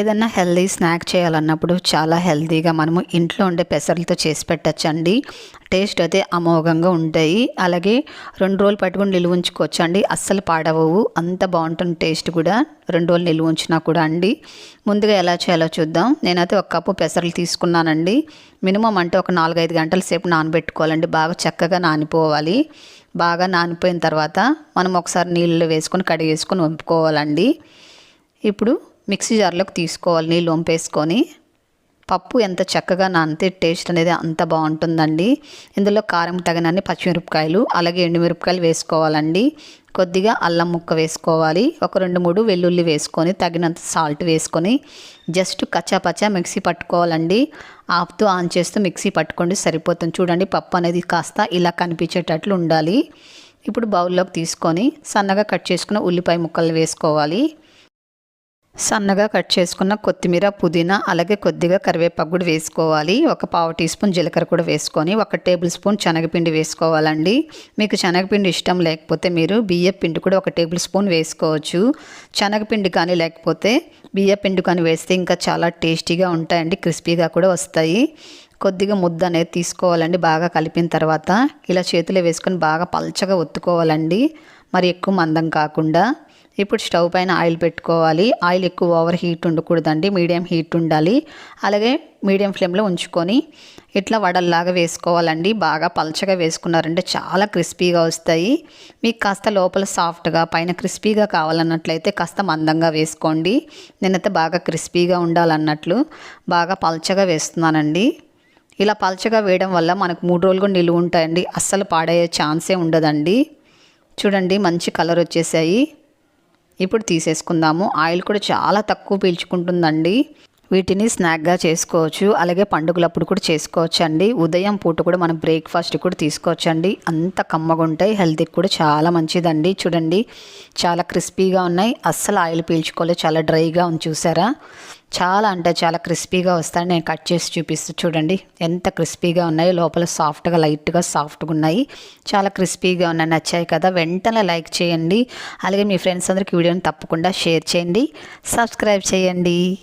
ఏదన్నా healthy snack చేయాలన్నప్పుడు చాలా హెల్దీగా మనము ఇంట్లో ఉండే పెసరలతో చేసి పెట్టచ్చండి. టేస్ట్ అయితే అమోఘంగా ఉంటాయి. అలాగే రెండు రోజులు పట్టుకుని నిలువ ఉంచుకోవచ్చు అండి అస్సలు పాడవవు. అంత బాగుంటుంది టేస్ట్ కూడా. రెండు రోజులు నిలువ ఉంచినా కూడా అండి. ముందుగా ఎలా చేయాలో చూద్దాం. నేనైతే ఒక కప్పు పెసరలు తీసుకున్నానండి. మినిమం అంటే ఒక నాలుగైదు గంటల సేపు నానబెట్టుకోవాలండి. బాగా చక్కగా నానిపోవాలి. బాగా నానిపోయిన తర్వాత మనం ఒకసారి నీళ్ళు వేసుకొని కడిగేసుకొని వంపుకోవాలండి. ఇప్పుడు మిక్సీ జార్లోకి తీసుకోవాలి నీళ్ళు వంపేసుకొని. పప్పు ఎంత చక్కగా నానితే టేస్ట్ అనేది అంత బాగుంటుందండి. ఇందులో కారం తగినన్ని పచ్చిమిరపకాయలు అలాగే ఎండుమిరపకాయలు వేసుకోవాలండి. కొద్దిగా అల్లం ముక్క వేసుకోవాలి. ఒక రెండు మూడు వెల్లుల్లి వేసుకొని తగినంత సాల్ట్ వేసుకొని జస్ట్ కచ్చాపచ్చా మిక్సీ పట్టుకోవాలండి. ఆపుతూ ఆన్ చేస్తూ మిక్సీ పట్టుకోండి సరిపోతుంది. చూడండి పప్పు అనేది కాస్త ఇలా కనిపించేటట్లు ఉండాలి. ఇప్పుడు బౌల్లోకి తీసుకొని సన్నగా కట్ చేసుకున్న ఉల్లిపాయ ముక్కలు వేసుకోవాలి. సన్నగా కట్ చేసుకున్న కొత్తిమీర పుదీనా అలాగే కొద్దిగా కరివేపాకు కూడా వేసుకోవాలి. ఒక పావు టీ స్పూన్ జీలకర్ర కూడా వేసుకొని ఒక టేబుల్ స్పూన్ శనగపిండి వేసుకోవాలండి. మీకు శనగపిండి ఇష్టం లేకపోతే మీరు బియ్య పిండి కూడా ఒక టేబుల్ స్పూన్ వేసుకోవచ్చు. శనగపిండి కానీ లేకపోతే బియ్య పిండి కానీ వేస్తే ఇంకా చాలా టేస్టీగా ఉంటాయండి క్రిస్పీగా కూడా వస్తాయి. కొద్దిగా ముద్ద అనేది తీసుకోవాలండి బాగా కలిపిన తర్వాత. ఇలా చేతిలో వేసుకొని బాగా పల్చగా ఒత్తుకోవాలండి. మరి ఎక్కువ మందం కాకుండా ఇప్పుడు స్టవ్ పైన ఆయిల్ పెట్టుకోవాలి. ఆయిల్ ఎక్కువ ఓవర్ హీట్ ఉండకూడదండి. మీడియం హీట్ ఉండాలి. అలాగే మీడియం ఫ్లేమ్లో ఉంచుకొని ఇట్లా వడల్లాగా వేసుకోవాలండి. బాగా పలచగా వేసుకున్నారంటే చాలా క్రిస్పీగా వస్తాయి. మీకు కాస్త లోపల సాఫ్ట్గా పైన క్రిస్పీగా కావాలన్నట్లయితే కాస్త మందంగా వేసుకోండి. నేనైతే బాగా క్రిస్పీగా ఉండాలన్నట్లు బాగా పలచగా వేస్తున్నానండి. ఇలా పలచగా వేయడం వల్ల మనకు మూడు రోజులు కూడా నిలువ ఉంటాయండి. అస్సలు పాడయ్యే ఛాన్సే ఉండదండి. చూడండి మంచి కలర్ వచ్చేసాయి. ఇప్పుడు తీసేసుకుందాము. ఆయిల్ కూడా చాలా తక్కువ పీల్చుకుంటుందండి. వీటిని స్నాక్గా చేసుకోవచ్చు. అలాగే పండుగలప్పుడు కూడా చేసుకోవచ్చు అండి ఉదయం పూట కూడా మనం బ్రేక్ఫాస్ట్ కూడా తీసుకోవచ్చు అండి అంత కమ్మగా ఉంటాయి. హెల్త్కి కూడా చాలా మంచిదండి. చూడండి చాలా క్రిస్పీగా ఉన్నాయి. అస్సలు ఆయిల్ పీల్చుకోలేదు. చాలా డ్రైగా ఉంది. చూసారా? చాలా అంటే చాలా క్రిస్పీగా వస్తాయి. నేను కట్ చేసి చూపిస్తూ. చూడండి ఎంత క్రిస్పీగా ఉన్నాయో. లోపల సాఫ్ట్గా లైట్గా సాఫ్ట్గా ఉన్నాయి. చాలా క్రిస్పీగా ఉన్నాయి. నచ్చాయి కదా? వెంటనే లైక్ చేయండి. అలాగే మీ ఫ్రెండ్స్ అందరికి వీడియోని తప్పకుండా షేర్ చేయండి. సబ్స్క్రైబ్ చేయండి.